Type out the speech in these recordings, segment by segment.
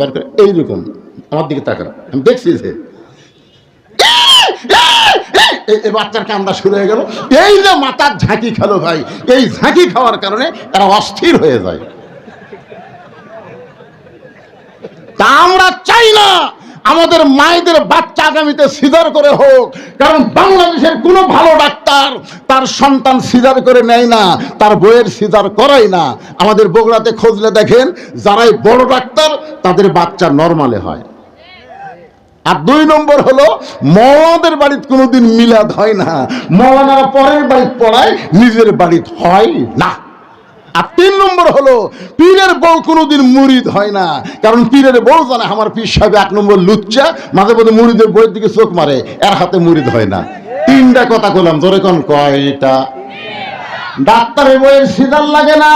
বার করে এইরকম। আমার দিকে তাকান। আমি দেখছি শুরু হয়ে গেল। এই যে মাথার ঝাঁকি খেলো ভাই, এই ঝাঁকি খাওয়ার কারণে তারা অস্থির হয়ে যায়। তা আমরা চাই না। আমাদের মায়েদের বাচ্চা আগামীতে সিজার করে হোক, কারণ বাংলাদেশের কোনো ভালো ডাক্তার তার সন্তান সিজার করে নেয় না, তার বইয়ের সিজার করাই না। আমাদের বগুড়াতে খুঁজলে দেখেন, যারাই বড় ডাক্তার, তাদের বাচ্চা নর্মালে হয়। আর দুই নম্বর হলো মৌলাদের বাড়িতে কোনোদিন মিলাদ হয় না। মৌলানারা পরের বাড়িতে পড়ায়, নিজের বাড়িতে হয় না। আর তিন নম্বর হলো, পীরের বউ কোনোদিন মুরিদ হয় না। কারণ পীরের বউ জানে আমার পীর সাহেব এক নম্বর লুচ্চা, মাঝে মধ্যে মুরিদের বইয়ের দিকে চোখ মারে, এর হাতে মুরিদ হয় না। তিনটা কথা বললাম ধরে কোন, কয়টা? ডাক্তারের বইয়ের সিদার লাগে না,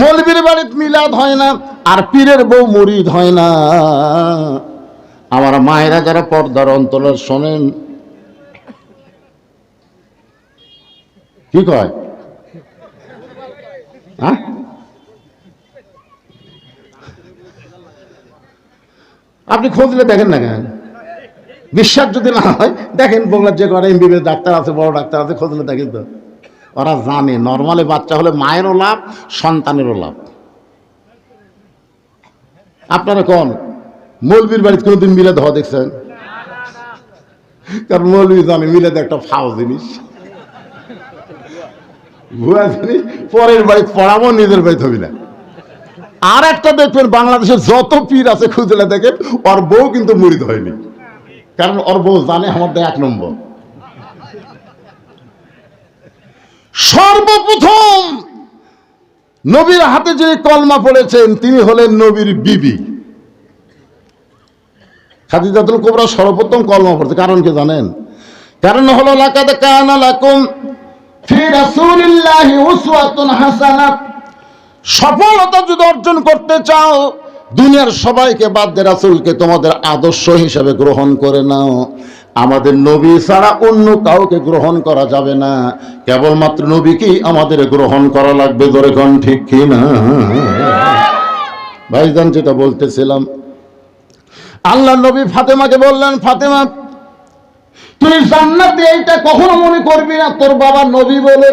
মৌলবীর বাড়িতে মিলাদ হয় না, আর পীরের বউ মুরিদ হয় না। আমার মায়েরা যারা পর্দার অন্তরের শোনেন, কি কয়? হ্যাঁ আপনি খুঁজলে দেখেন না কেন? বিশ্বাস যদি না হয়, দেখেন বগুড়ার যে করে এমবিবিএস ডাক্তার আছে, বড় ডাক্তার আছে খুঁজলে দেখেন তো। ওরা জানে নর্মালি বাচ্চা হলে মায়েরও লাভ, সন্তানেরও লাভ। আপনারা কোন? মৌলবীর বাড়িতে কোনোদিন মিলে ধোয়া দেখছেন? কারণ মৌলবী জানে মিলে একটা ফাও জিনিস। ভুয়া জিনিস, পরের বাড়িতে পড়াবো, নিজের বাড়িতে হবি না। আর একটা দেখবেন বাংলাদেশের যত পীর আছে, খুঁজলে দেখেন, ওর বউ কিন্তু মুড়িদ হয়নি। কারণ ওর বউ জানে আমার এক নম্বর। সর্বপ্রথম নবীর হাতে যে কলমা পড়েছেন, তিনি হলেন নবীর বিবি। খাদিজাতুল কোবরা সর্বপ্রথম কলমা পড়ছে। কারণ কি জানেন? কারণ হলো, লাকাদ কানা লাকুম সফলতা যদি অর্জন করতে চাও, দুনিয়ার সবাইকে বাদ দিয়ে রাসূলকে তোমাদের আদর্শ হিসেবে গ্রহণ করে নাও। আমাদের নবী ছাড়া অন্য কাউকে গ্রহণ করা যাবে না। কেবলমাত্র নবীকেই আমাদের গ্রহণ করা লাগবে ধরে কোন ঠিক কি না? ভাইজান যেটা বলতেছিলাম আল্লাহ নবী ফাতেমাকে বললেন, ফাতেমা তুই জান্নাতে এইটা কখনো মনে করবি না? তোর বাবা নবী বলে।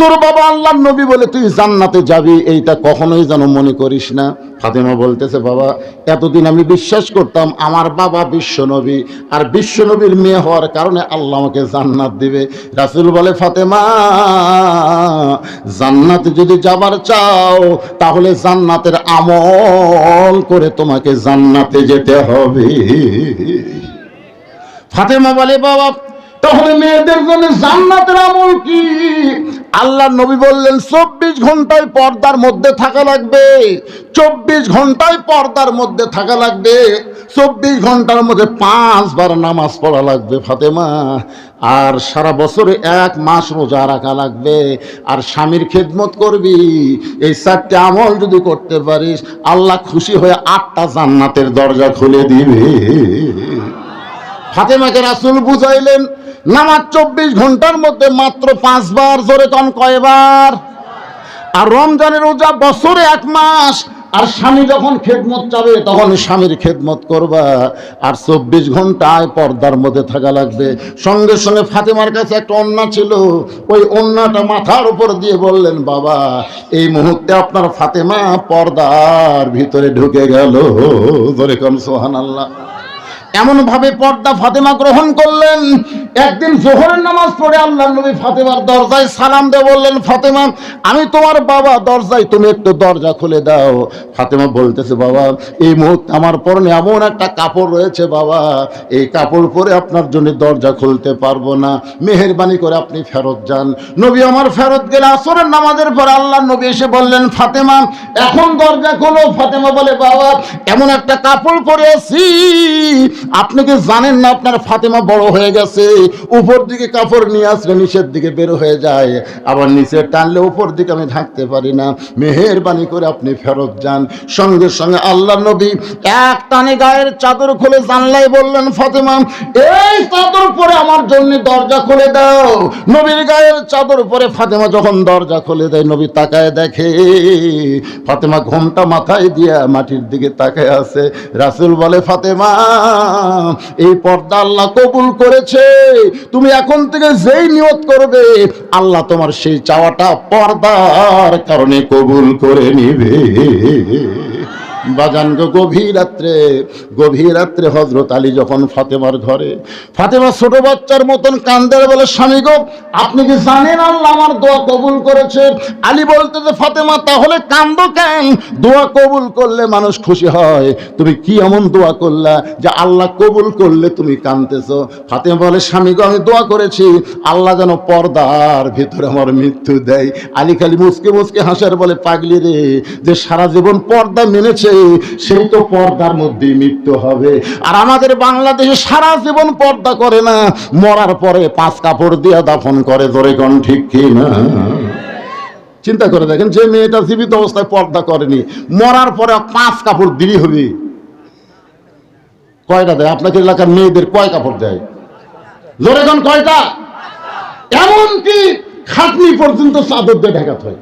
তোর বাবা আল্লাহ নবী বলে তুই জান্নাতে যাবি, এইটা কখনোই যেন মনে করিস না। ফাতেমা বলতেছে, বাবা, এতদিন আমি বিশ্বাস করতাম আমার বাবা বিশ্ব নবী, আর বিশ্ব নবীর মেয়ে হওয়ার কারণে আল্লাহ আমাকে জান্নাত দিবে। রাসুল বলে, ফাতেমা, জান্নাতে যদি যাবার চাও, তাহলে জান্নাতের আমল করে তোমাকে জান্নাতে যেতে হবে। ফাতেমা বলে, বাবা তাহলে মেয়েদের জন্য জান্নাতের আমল কি? আল্লাহ নবী বললেন, চব্বিশ ঘন্টায় পর্দার মধ্যে থাকা লাগবে। চব্বিশ ঘন্টায় পর্দার মধ্যে থাকা লাগবে। চব্বিশ ঘণ্টার মধ্যে পাঁচবার নামাজ পড়া লাগবে, ফাতেমা। আর সারা বছরে এক মাস রোজা রাখা লাগবে। আর স্বামীর খেদমত করবি। এই চারটে আমল যদি করতে পারিস, আল্লাহ খুশি হয়ে আটটা জান্নাতের দরজা খুলে দিবে। ফাতেমাকে রাসুল বুঝাইলেন, নামাজ চব্বিশ ঘণ্টার মধ্যে মাত্র পাঁচবার জোরে কন কয়বার? আর রমজানের রোজা বছরে এক মাস, আর স্বামী যখন খেদমত চাবে, তখন স্বামীর খেদমত করবা। আর চব্বিশ ঘন্টায় পর্দার মধ্যে থাকা লাগবে। সঙ্গে সঙ্গে ফাতেমার কাছে একটা অন্না ছিল। ওই অন্যটা মাথার উপর দিয়ে বললেন, বাবা, এই মুহূর্তে আপনার ফাতেমা পর্দার ভিতরে ঢুকে গেল। ধরে কন সোহান আল্লাহ এমন ভাবে পর্দা ফাতেমা গ্রহণ করলেন। একদিন জোহরের নামাজ পড়ে আল্লাহ নবী ফাতেমার দরজায় সালাম দিয়ে বললেন, ফাতেমা, আমি তোমার বাবা, দরজায় তুমি একটু দরজা খুলে দাও। ফাতেমা বলতেছে, বাবা, এই মুহূর্তে আমার পরনে এমন একটা কাপড় রয়েছে, বাবা, এই কাপড় পরে আপনার জন্য দরজা খুলতে পারব না। মেহরবানি করে আপনি ফেরত যান। নবী আমার ফেরত গেলে আসরের নামাজের পর আল্লাহ নবী এসে বললেন, ফাতেমা, এখন দরজা খোলো। ফাতেমা বলে, বাবা, এমন একটা কাপড় পরে আছি আপনি কি জানেন না আপনার ফাতেমা বড় হয়ে গেছে? উপর দিকে কাপড় নিয়ে আসলে নিচের দিকে বের হয়ে যায়। আবার নিচে টানলে উপর দিকে আমি থাকতে পারি না। মেহেরবানি করে আপনি ফেরত যান। সঙ্গে সঙ্গে আল্লাহ নবী এক টানে গায়ের চাদর খুলে জানলাই বললেন, ফাতেমা, এই চাদর পরে আমার জন্য দরজা খুলে দাও। নবীর গায়ের চাদর পরে ফাতেমা যখন দরজা খুলে দেয়, নবী তাকায় দেখে, ফাতেমা ঘোমটা মাথায় দিয়া মাটির দিকে তাকায় আছে। রাসূল বলে, ফাতেমা এই পর্দা আল্লাহ কবুল করেছে। তুমি এখন থেকে যেই নিয়ত করবে, আল্লাহ তোমার সেই চাওয়াটা পর্দার কারণে কবুল করে নিবে। বাজান গো গভীর রাত্রে গভীর রাত্রে হজরত আলী যখন ফাতেমার ঘরে, ফাতেমা ছোট বাচ্চার মতন কান্দার বলে, স্বামী গো, আপনি কি জানেন আল্লাহ আমার দোয়া কবুল করেছে? আলী বলতে, যে ফাতেমা, তাহলে কান্দো কেন? দোয়া কবুল করলে মানুষ খুশি হয়। তুমি কি এমন দোয়া করলা যে আল্লাহ কবুল করলে তুমি কানতেছো? ফাতেমা বলে, স্বামী গো, আমি দোয়া করেছি, আল্লাহ যেন পর্দার ভিতরে আমার মৃত্যু দেয়। আলী খালি মুসকে মুসকে হাসার বলে, পাগলি রে, যে সারা জীবন পর্দা মেনেছে সেই তো পর্দার মধ্যেই মৃত্যু হবে। আর আমাদের বাংলাদেশে সারা জীবন পর্দা করে না, মরার পরে পাঁচ কাপড় দিয়ে দাফন করে ধরে কোন ঠিক কি না? চিন্তা করে দেখেন, যে মেয়েটা জীবিত অবস্থায় পর্দা করেনি, মরার পরে পাঁচ কাপড় দিলি হবে কয়টা দেয়? আপনাকে এলাকার মেয়েদের কয় কাপড় দেয়? জোরে কয়টা? এমনকি খাটনি পর্যন্ত চাদর দিয়ে ঢাকাতে হয়।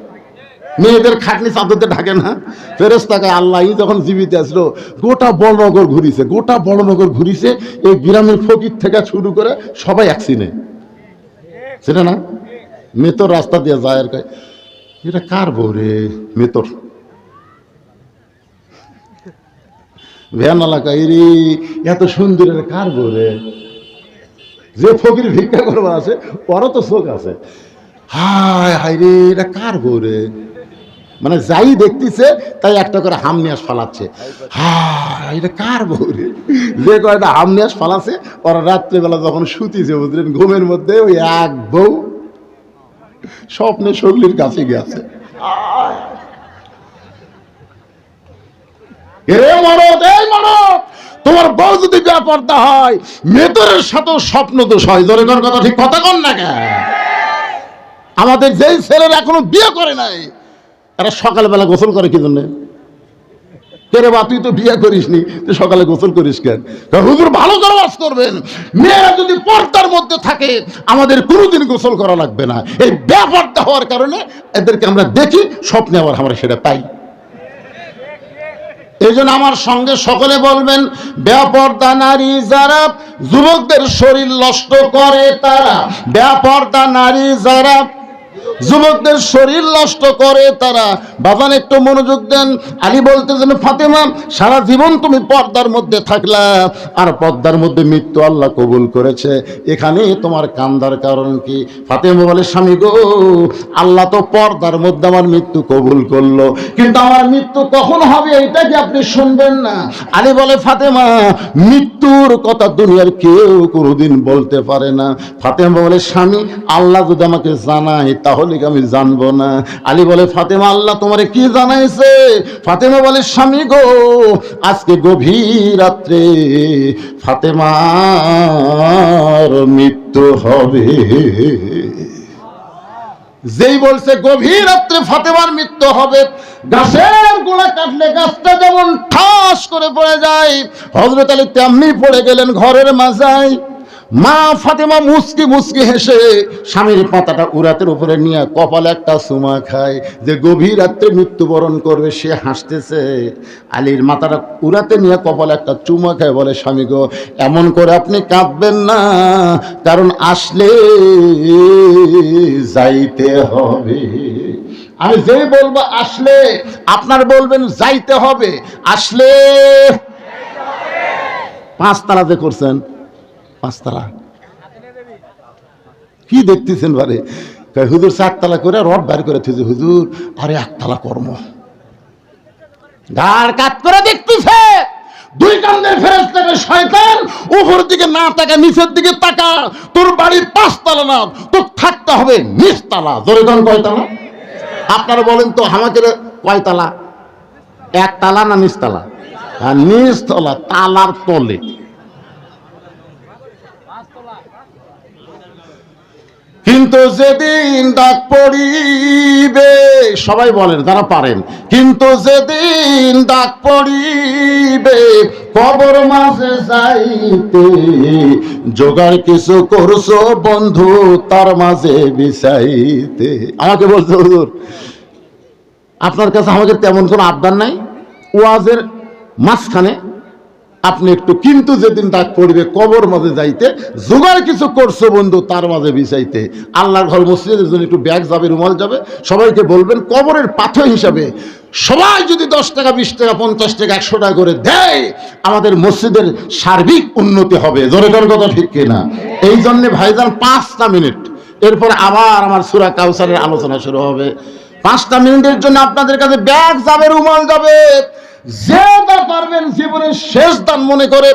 মেয়েদের খাটনি চাদর দিয়ে ঢাকে না। ফেরেস্তাকে আল্লাহ যখন জীবিত আসলো, গোটা বড়নগর ঘুরিছে, গোটা বড়নগর ঘুরিছে, এই গ্রামের ফকির থেকে শুরু করে সবাই অ্যাক্সিডেন্ট সেটা না? মেতর রাস্তা দিয়ে যায় আর এটা কার বউ রে মেতর? ভ্যান এত কার বউ রে? যে ফকির ভিক্ষা করবার আছে ওরও তো চোখ আছে। হায় হায় রে, এটা কার বউ রে? মানে যাই দেখতেছে, তাই একটা করে হামনিয়াস ফালাচ্ছে। হায়, এটা কার বউ রে? যে কয়টা হামনিয়াস ফালাচ্ছে ওরা রাত্রেবেলা যখন শুতিছে, বুঝলেন, ঘুমের মধ্যে ওই এক বউ স্বপ্নে সগলির কাছে গেছে। তোমার বউ যদি ব্যাপারটা হয় মেতরের সাথেও স্বপ্ন দোষ হয় কথা ঠিক কথা কন না কেন? আমাদের যেই ছেলেরা এখনও বিয়ে করে নাই এরা সকালবেলা গোসল করে কি বা তুই তো বিয়ে করিস নি তুই সকালে গোসল করিস কেন? হুজুর ভালো করে করবেন। মেয়েরা যদি পর্দার মধ্যে থাকে, আমাদের কোনোদিন গোসল করা লাগবে না। এই ব্যাপারটা হওয়ার কারণে এদেরকে আমরা দেখি, স্বপ্নে আবার আমরা সেটা পাই। এই জন্য আমার সঙ্গে সকলে বলবেন, ব্যাপর্দা নারী যারা যুবকদের শরীর নষ্ট করে তারা, ব্যাপর্দা নারী যারা যুবকদের শরীর নষ্ট করে তারা। বাবান, একটু মনোযোগ দেন। আলী বলতেছেন, ফাতেমা, সারা জীবন তুমি পর্দার মধ্যে থাকলা। আর পর্দার মধ্যে মৃত্যু আল্লাহ কবুল করেছে। এখানে তোমার কান্দার কারণ কি? ফাতেমা বলে, স্বামী গো, আল্লাহ তো পর্দার মধ্যে আমার মৃত্যু কবুল করল। কিন্তু আমার মৃত্যু কখন হবে এটা কি আপনি শুনবেন না? আলী বলে, ফাতেমা, মৃত্যুর কথা দুনিয়ার কেউ কোনোদিন বলতে পারে না। ফাতেমা বলে, স্বামী, আল্লাহ যদি আমাকে জানায় তাহলে আমি জানব না? আলী বলে, ফাতেমা আল্লাহ তোমারে কি জানাইছে? ফাতেমা বলে, স্বামী গো, আজকে গভীর রাত্রে ফাতেমার মৃত্যু হবে। যেই বলছে, গভীর রাত্রে ফাতেমার মৃত্যু হবে। গাছের গোড়া কাটলে গাছটা যেমন ঠাস করে পড়ে যায় হজরত আলী তেমনি পড়ে গেলেন ঘরের মাজায় মা ফাতেমা মুসকি মুসকি হেসে স্বামীর পাতাটা উরাতের উপরে নিয়ে কপালে একটা সুমা খায় যে গভীর রাত্রে মৃত্যুবরণ করবে, সে হাসতেছে। আলীর মাথাটা উড়াতে নিয়ে কপালে একটা চুমা খায়, বলে, স্বামী গো, এমন করে আপনি কাঁদবেন না, কারণ আসলে যাইতে হবে। আমি যেই বলব, আসলে। আপনার বলবেন, যাইতে হবে। আসলে। পাঁচতলা যে করছেন পাঁচতলা। কি দেখতেছেন বারে? হুজুর চারতলা করে রড বাইর করে থুইছে। হুজুর, আরে একতলা কর্ম। কাত করে দেখতেছে। দুই কান্দের ফেরেস্তাকে শয়তান, উপর দিকে না তাকা, নিচের দিকে তাকা। তোর বাড়ির পাঁচতলা না, তোর থাকতে হবে নিচতলা। জোরে কোন কয়তলা? আপনারা বলেন তো, আমাকে কয়তলা? একতলা না নিচতলা? আর নিচতলা, তালার তলে। কিন্তু যেদিন ডাক পড়িবে, সবাই বলেন তারা পারেন, কিন্তু যেদিন ডাক পড়িবে, কবর মাঝে যাইতে জোগাড় কিছু করছ বন্ধু, তার মাঝে বিছাইতে। আমাকে বলছে হুজুর, আপনার কাছে আমাদের তেমন কোনো আবদার নাই? ওয়াজের মাঝখানে আপনি একটু কিন্তু যেদিন ডাক পড়বে কবর মাঝে যাইতে, জোগাড় কিছু করছ বন্ধু, তার মাঝে বিচাইতে আল্লাহর ঘর মসজিদের জন্য একটু ব্যাগ যাবে, রুমাল যাবে, সবাইকে বলবেন কবরের পাথর হিসাবে সবাই যদি দশ টাকা, বিশ টাকা, পঞ্চাশ টাকা, একশো টাকা করে দেয়, আমাদের মসজিদের সার্বিক উন্নতি হবে। জোরে জোর কথা ঠিক কিনা? এই জন্যে ভাইজান পাঁচটা মিনিট। এরপর আবার আমার সুরা কাউসারের আলোচনা শুরু হবে। পাঁচটা মিনিটের জন্য আপনাদের কাছে ব্যাগ যাবে, রুমাল যাবে। যে দা পারবেন জীবনের শেষ দান মনে করে,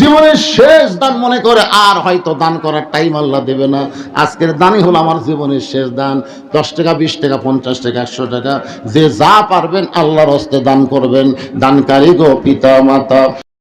জীবনের শেষ দান মনে করে, আর হয়তো দান করার টাইম আল্লাহ দেবে না। আজকের দানই হলো আমার জীবনের শেষ দান। দশ টাকা, বিশ টাকা, পঞ্চাশ টাকা, একশো টাকা, যে যা পারবেন আল্লাহর হস্তে দান করবেন। দানকারী গো পিতা মাতা